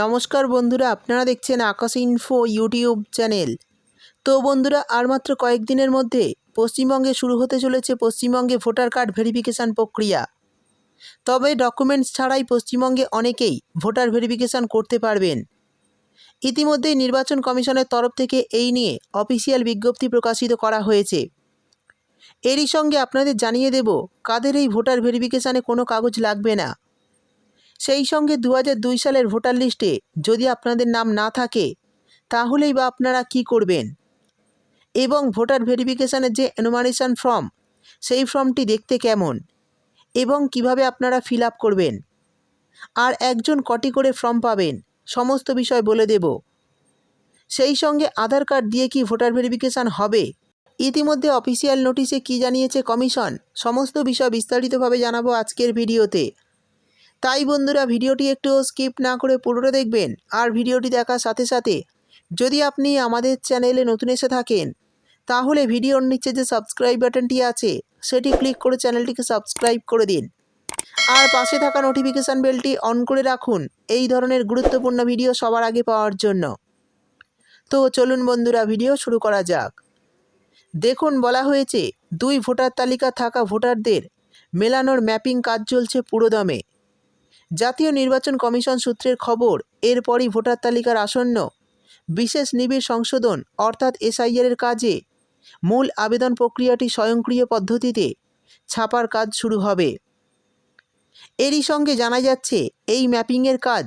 নমস্কার বন্ধুরা, আপনারা দেখছেন আকাশ ইনফো ইউটিউব চ্যানেল তো বন্ধুরা, আর মাত্র কয়েকদিনের মধ্যে পশ্চিমবঙ্গে শুরু হতে চলেছে পশ্চিমবঙ্গে ভোটার কার্ড ভেরিফিকেশান প্রক্রিয়া। তবে ডকুমেন্টস ছাড়াই পশ্চিমবঙ্গে অনেকেই ভোটার ভেরিফিকেশান করতে পারবেন। ইতিমধ্যেই নির্বাচন কমিশনের তরফ থেকে এই নিয়ে অফিসিয়াল বিজ্ঞপ্তি প্রকাশিত করা হয়েছে। এরই সঙ্গে আপনাদের জানিয়ে দেব, কাদের এই ভোটার ভেরিফিকেশানে কোনো কাগজ লাগবে না। সেই সঙ্গে দু দুই সালের ভোটার লিস্টে যদি আপনাদের নাম না থাকে, তাহলেই বা আপনারা কি করবেন? এবং ভোটার ভেরিফিকেশানের যে অ্যানুমারেশন ফর্ম, সেই ফর্মটি দেখতে কেমন? এবং কীভাবে আপনারা ফিল আপ করবেন? আর একজন কটি করে ফর্ম পাবেন, সমস্ত বিষয় বলে দেব। সেই সঙ্গে আধার কার্ড দিয়ে কি ভোটার ভেরিফিকেশান হবে? ইতিমধ্যে অফিসিয়াল নোটিশে কি জানিয়েছে কমিশন, সমস্ত বিষয় বিস্তারিতভাবে জানাব আজকের ভিডিওতে। তাই বন্ধুরা ভিডিওটি একটু স্কিপ না করে পুরোটা দেখবেন আর ভিডিওটি দেখার সাথে সাথে যদি আপনি আমাদের চ্যানেলে নতুন এসে থাকেন, তাহলে ভিডিওর নিচে যে সাবস্ক্রাইব বাটনটি আছে, সেটি ক্লিক করে চ্যানেলটিকে সাবস্ক্রাইব করে দিন। আর পাশে থাকা নোটিফিকেশান বেলটি অন করে রাখুন এই ধরনের গুরুত্বপূর্ণ ভিডিও সবার আগে পাওয়ার জন্য। তো চলুন বন্ধুরা ভিডিও শুরু করা যাক। দেখুন, বলা হয়েছে, দুই ভোটার তালিকা থাকা ভোটারদের মেলানোর ম্যাপিং কাজ চলছে পুরোদমে। জাতীয় নির্বাচন কমিশন সূত্রের খবর, এরপরই ভোটার তালিকার আসন্ন। বিশেষ নিবিড় সংশোধন, অর্থাৎ এসআইআরের কাজে। মূল আবেদন প্রক্রিয়াটি স্বয়ংক্রিয় পদ্ধতিতে ছাপার কাজ শুরু হবে। এরই সঙ্গে জানা যাচ্ছে, এই ম্যাপিংয়ের কাজ,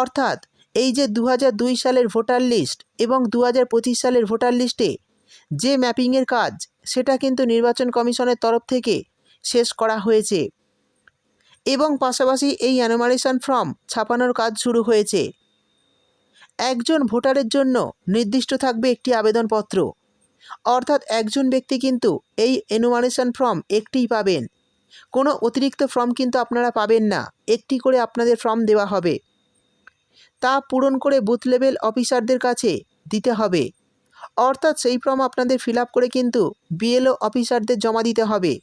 অর্থাৎ এই যে দু সালের ভোটার লিস্ট এবং দু হাজার পঁচিশ সালের ভোটার লিস্টে যে ম্যাপিংয়ের কাজ, সেটা কিন্তু নির্বাচন কমিশনের তরফ থেকে শেষ করা হয়েছে। এবং পাশাপাশি এই অ্যানোমারেশন ফর্ম ছাপানোর কাজ শুরু হয়েছে। একজন ভোটারের জন্য নির্দিষ্ট থাকবে একটি আবেদনপত্র। অর্থাৎ একজন ব্যক্তি কিন্তু এই এনুমারেশন ফর্ম একটিই পাবেন। কোনো অতিরিক্ত ফর্ম কিন্তু আপনারা পাবেন না। একটি করে আপনাদের ফর্ম দেওয়া হবে। তা পূরণ করে বুথ লেভেল অফিসারদের কাছে দিতে হবে। অর্থাৎ সেই ফর্ম আপনাদের ফিল করে কিন্তু বিএলও অফিসারদের জমা দিতে হবে।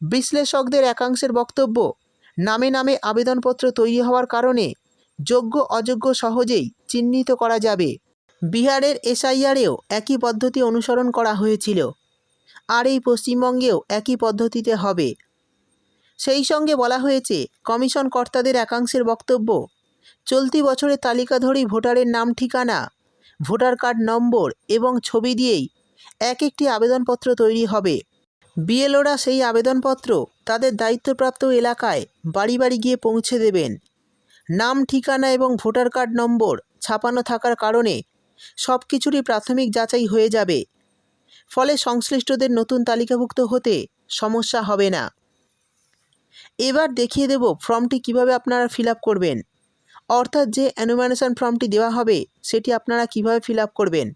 বিশ্লেষকদের একাংশের বক্তব্য, নামে নামে আবেদনপত্র তৈরি হওয়ার কারণে যোগ্য অযোগ্য সহজেই চিহ্নিত করা যাবে। বিহারের এসআইআরেও একই পদ্ধতি অনুসরণ করা হয়েছিল। আর এই পশ্চিমবঙ্গেও একই পদ্ধতিতে হবে। সেই সঙ্গে বলা হয়েছে, কমিশন কর্তাদের একাংশের বক্তব্য, চলতি বছরের তালিকা ধরেই ভোটারের নাম ঠিকানা, ভোটার কার্ড নম্বর এবং ছবি দিয়েই এক একটি আবেদনপত্র তৈরি হবে। বিএলওরা সেই আবেদনপত্র তাদের দায়িত্বপ্রাপ্ত এলাকায় বাড়ি বাড়ি গিয়ে পৌঁছে দেবেন। নাম, ঠিকানা এবং ভোটার কার্ড নম্বর ছাপানো থাকার কারণে সব কিছুরই প্রাথমিক যাচাই হয়ে যাবে। ফলে সংশ্লিষ্টদের নতুন তালিকাভুক্ত হতে সমস্যা হবে না। এবার দেখিয়ে দেব ফর্মটি কীভাবে আপনারা ফিল করবেন। অর্থাৎ যে অ্যানুমানেশন ফর্মটি দেওয়া হবে, সেটি আপনারা কীভাবে ফিল করবেন।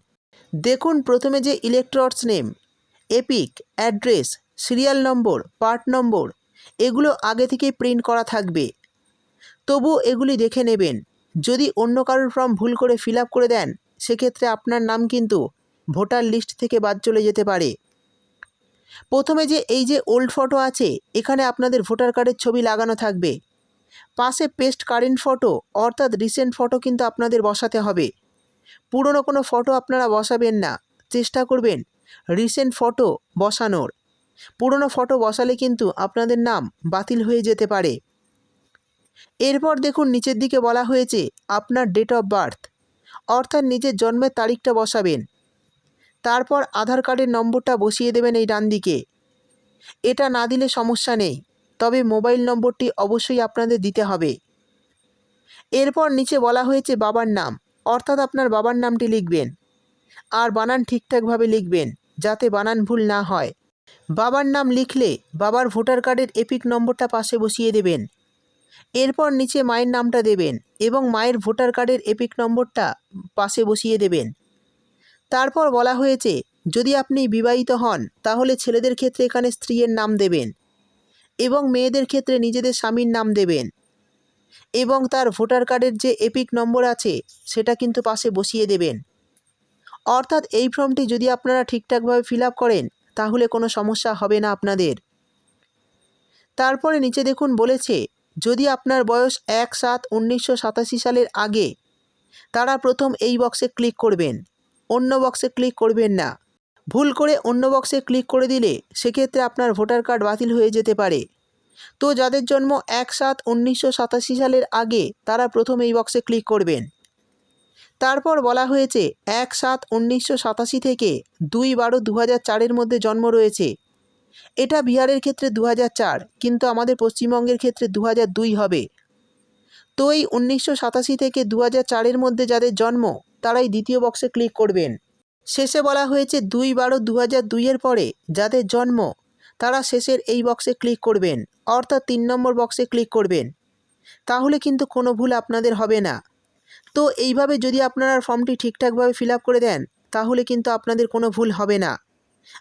দেখুন, প্রথমে যে ইলেকট্রটস name EPIC, address, serial number, part number, এগুলো আগে থেকেই প্রিন্ট করা থাকবে। তবু এগুলি দেখে নেবেন। যদি অন্য কারোর ফর্ম ভুল করে ফিল করে দেন, সেক্ষেত্রে আপনার নাম কিন্তু ভোটার লিস্ট থেকে বাদ চলে যেতে পারে। প্রথমে যে এই যে ওল্ড ফটো আছে, এখানে আপনাদের ভোটার কার্ডের ছবি লাগানো থাকবে। পাশে পেস্ট কারেন্ট ফটো, অর্থাৎ রিসেন্ট ফটো কিন্তু আপনাদের বসাতে হবে। পুরনো কোনো ফটো আপনারা বসাবেন না। চেষ্টা করবেন রিসেন্ট ফটো বসানোর। পুরনো ফটো বসালে কিন্তু আপনাদের নাম বাতিল হয়ে যেতে পারে। এরপর দেখুন নিচের দিকে বলা হয়েছে আপনার ডেট অফ বার্থ অর্থাৎ নিজের জন্মের তারিখটা বসাবেন। তারপর আধার কার্ডের নম্বরটা বসিয়ে দেবেন এই ডান দিকে। এটা না দিলে সমস্যা নেই, তবে মোবাইল নম্বরটি অবশ্যই আপনাদের দিতে হবে। এরপর নিচে বলা হয়েছে বাবার নাম, অর্থাৎ আপনার বাবার নামটি লিখবেন। আর বানান ঠিকঠাকভাবে লিখবেন। যাতে বানান ভুল না হয়। বাবার নাম লিখলে বাবার ভোটার কার্ডের এপিক নম্বরটা পাশে বসিয়ে দেবেন। এরপর নিচে মায়ের নামটা দেবেন এবং মায়ের ভোটার কার্ডের এপিক নম্বরটা পাশে বসিয়ে দেবেন। তারপর বলা হয়েছে, যদি আপনি বিবাহিত হন, তাহলে ছেলেদের ক্ষেত্রে এখানে স্ত্রীর নাম দেবেন এবং মেয়েদের ক্ষেত্রে নিজেদের স্বামীর নাম দেবেন এবং তার ভোটার কার্ডের যে এপিক নম্বর আছে, সেটা কিন্তু পাশে বসিয়ে দেবেন। অর্থাৎ এই ফর্মটি যদি আপনারা ঠিকঠাকভাবে ফিল করেন, তাহলে কোনো সমস্যা হবে না আপনাদের। তারপরে নিচে দেখুন বলেছে, যদি আপনার বয়স এক সাত উনিশশো সালের আগে, তারা প্রথম এই বক্সে ক্লিক করবেন। অন্য বক্সে ক্লিক করবেন না। ভুল করে অন্য বক্সে ক্লিক করে দিলে সেক্ষেত্রে আপনার ভোটার কার্ড বাতিল হয়ে যেতে পারে। তো যাদের জন্ম এক সাত উনিশশো সালের আগে, তারা প্রথম এই বক্সে ক্লিক করবেন। তারপর বলা হয়েছে, এক সাত উনিশশো সাতাশি থেকে দুই বারো দু হাজার চারের মধ্যে জন্ম রয়েছে। এটা বিহারের ক্ষেত্রে দু চার, কিন্তু আমাদের পশ্চিমবঙ্গের ক্ষেত্রে দু দুই হবে। তো এই উনিশশো সাতাশি থেকে দু চারের মধ্যে যাদের জন্ম, তারাই দ্বিতীয় বক্সে ক্লিক করবেন। শেষে বলা হয়েছে, দুই বারো দু হাজার দুইয়ের পরে যাদের জন্ম, তারা শেষের এই বক্সে ক্লিক করবেন, অর্থাৎ তিন নম্বর বক্সে ক্লিক করবেন। তাহলে কিন্তু কোনো ভুল আপনাদের হবে না। তো এইভাবে যদি আপনারা ফর্মটি ঠিকঠাকভাবে ফিল আপ করে দেন, তাহলে কিন্তু আপনাদের কোনো ভুল হবে না।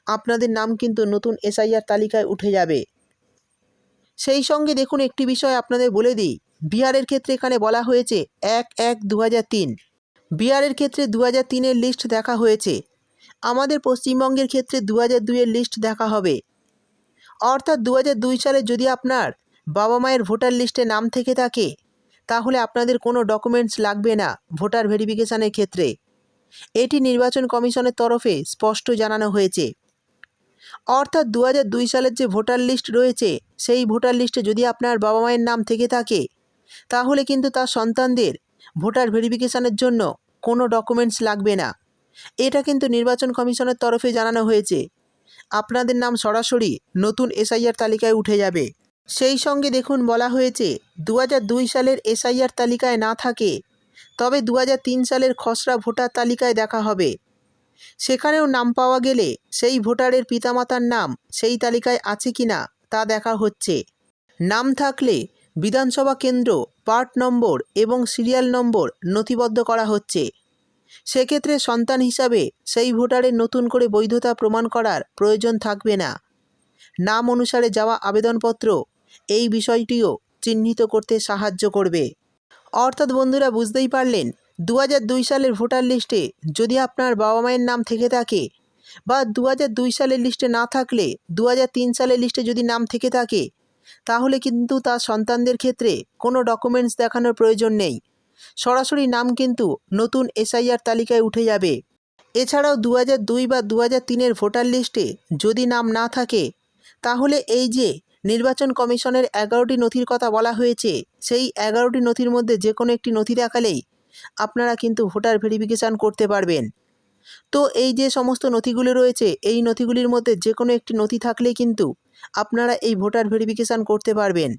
আপনাদের নাম কিন্তু নতুন এসআইআর তালিকায় উঠে যাবে। সেই সঙ্গে দেখুন একটি বিষয় আপনাদের বলে দিই। বিহারের ক্ষেত্রে এখানে বলা হয়েছে এক এক দু তিন। বিহারের ক্ষেত্রে দু হাজার তিনের লিস্ট দেখা হয়েছে। আমাদের পশ্চিমবঙ্গের ক্ষেত্রে দু হাজার দুইয়ের লিস্ট দেখা হবে। অর্থাৎ দু হাজার দুই সালে যদি আপনার বাবা মায়ের ভোটার লিস্টে নাম থেকে থাকে তাহলে আপনাদের কোনো ডকুমেন্টস লাগবে না ভোটার ভেরিফিকেশানের ক্ষেত্রে। এটি নির্বাচন কমিশনের তরফে স্পষ্ট জানানো হয়েছে। অর্থাৎ দু দুই সালের যে ভোটার লিস্ট রয়েছে, সেই ভোটার লিস্টে যদি আপনার বাবা মায়ের নাম থেকে থাকে, তাহলে কিন্তু তার সন্তানদের ভোটার ভেরিফিকেশানের জন্য কোনো ডকুমেন্টস লাগবে না। এটা কিন্তু নির্বাচন কমিশনের তরফে জানানো হয়েছে। আপনাদের নাম সরাসরি নতুন এসআইআর তালিকায় উঠে যাবে। সেই সঙ্গে দেখুন বলা হয়েছে দু সালের এসআইআর তালিকায় না থাকে, তবে দু সালের খসড়া ভোটার তালিকায় দেখা হবে। সেখানেও নাম পাওয়া গেলে সেই ভোটারের পিতামাতার নাম সেই তালিকায় আছে কি না তা দেখা হচ্ছে। নাম থাকলে বিধানসভা কেন্দ্র, পার্ট নম্বর এবং সিরিয়াল নম্বর নথিবদ্ধ করা হচ্ছে। সেক্ষেত্রে সন্তান হিসাবে সেই ভোটারের নতুন করে বৈধতা প্রমাণ করার প্রয়োজন থাকবে না। নাম অনুসারে যাওয়া আবেদনপত্র এই বিষয়টিও চিহ্নিত করতে সাহায্য করবে। অর্থাৎ বন্ধুরা বুঝতেই পারলেন দু সালের ভোটার লিস্টে যদি আপনার বাবা মায়ের নাম থেকে থাকে বা দু সালের লিস্টে না থাকলে দু সালের লিস্টে যদি নাম থেকে থাকে, তাহলে কিন্তু তার সন্তানদের ক্ষেত্রে কোনো ডকুমেন্টস দেখানোর প্রয়োজন নেই। সরাসরি নাম কিন্তু নতুন এসআইআর তালিকায় উঠে যাবে। এছাড়াও দু দুই বা দু তিনের ভোটার লিস্টে যদি নাম না থাকে, তাহলে এই যে নির্বাচন কমিশনের এগারোটি নথির কথা বলা হয়েছে। সেই এগারোটি নথির মধ্যে যে কোনো একটি নথি দেখালেই আপনারা কিন্তু ভোটার ভেরিফিকেশান করতে পারবেন। তো এই যে সমস্ত নথিগুলো রয়েছে, এই নথিগুলির মধ্যে যে কোনো একটি নথি থাকলেই কিন্তু আপনারা এই ভোটার ভেরিফিকেশান করতে পারবেন।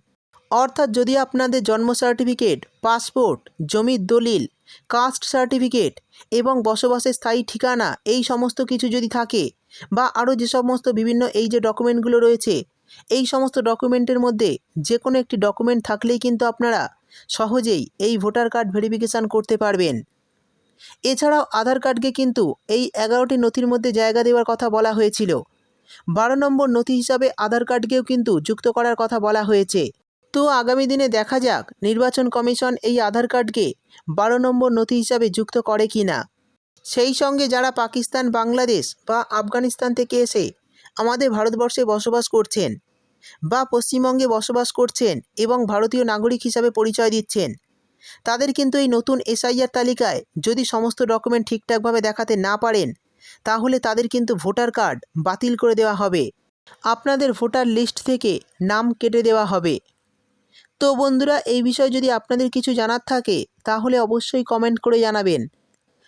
অর্থাৎ যদি আপনাদের জন্ম সার্টিফিকেট, পাসপোর্ট, জমির দলিল, কাস্ট সার্টিফিকেট এবং বসবাসের স্থায়ী ঠিকানা এই সমস্ত কিছু যদি থাকে বা আরও যে সমস্ত বিভিন্ন এই যে ডকুমেন্টগুলো রয়েছে এই সমস্ত ডকুমেন্টের মধ্যে যে কোনো একটি ডকুমেন্ট থাকলেই কিন্তু আপনারা সহজেই এই ভোটার কার্ড ভেরিফিকেশান করতে পারবেন। এছাড়াও আধার কার্ডকে কিন্তু এই এগারোটি নথির মধ্যে জায়গা দেওয়ার কথা বলা হয়েছিল। বারো নম্বর নথি হিসাবে আধার কার্ডকেও কিন্তু যুক্ত করার কথা বলা হয়েছে। তো আগামী দিনে দেখা যাক নির্বাচন কমিশন এই আধার কার্ডকে বারো নম্বর নথি হিসাবে যুক্ত করে কি না সেই সঙ্গে যারা পাকিস্তান, বাংলাদেশ বা আফগানিস্তান থেকে এসে আমাদের ভারতবর্ষে বসবাস করছেন বা পশ্চিমবঙ্গে বসবাস করছেন এবং ভারতীয় নাগরিক হিসাবে পরিচয় দিচ্ছেন। তাদের কিন্তু এই নতুন এসআইআর তালিকায় যদি সমস্ত ডকুমেন্ট ঠিকঠাকভাবে দেখাতে না পারেন, তাহলে তাদের কিন্তু ভোটার কার্ড বাতিল করে দেওয়া হবে। আপনাদের ভোটার লিস্ট থেকে নাম কেটে দেওয়া হবে। তো বন্ধুরা, এই বিষয়ে যদি আপনাদের কিছু জানার থাকে, তাহলে অবশ্যই কমেন্ট করে জানাবেন।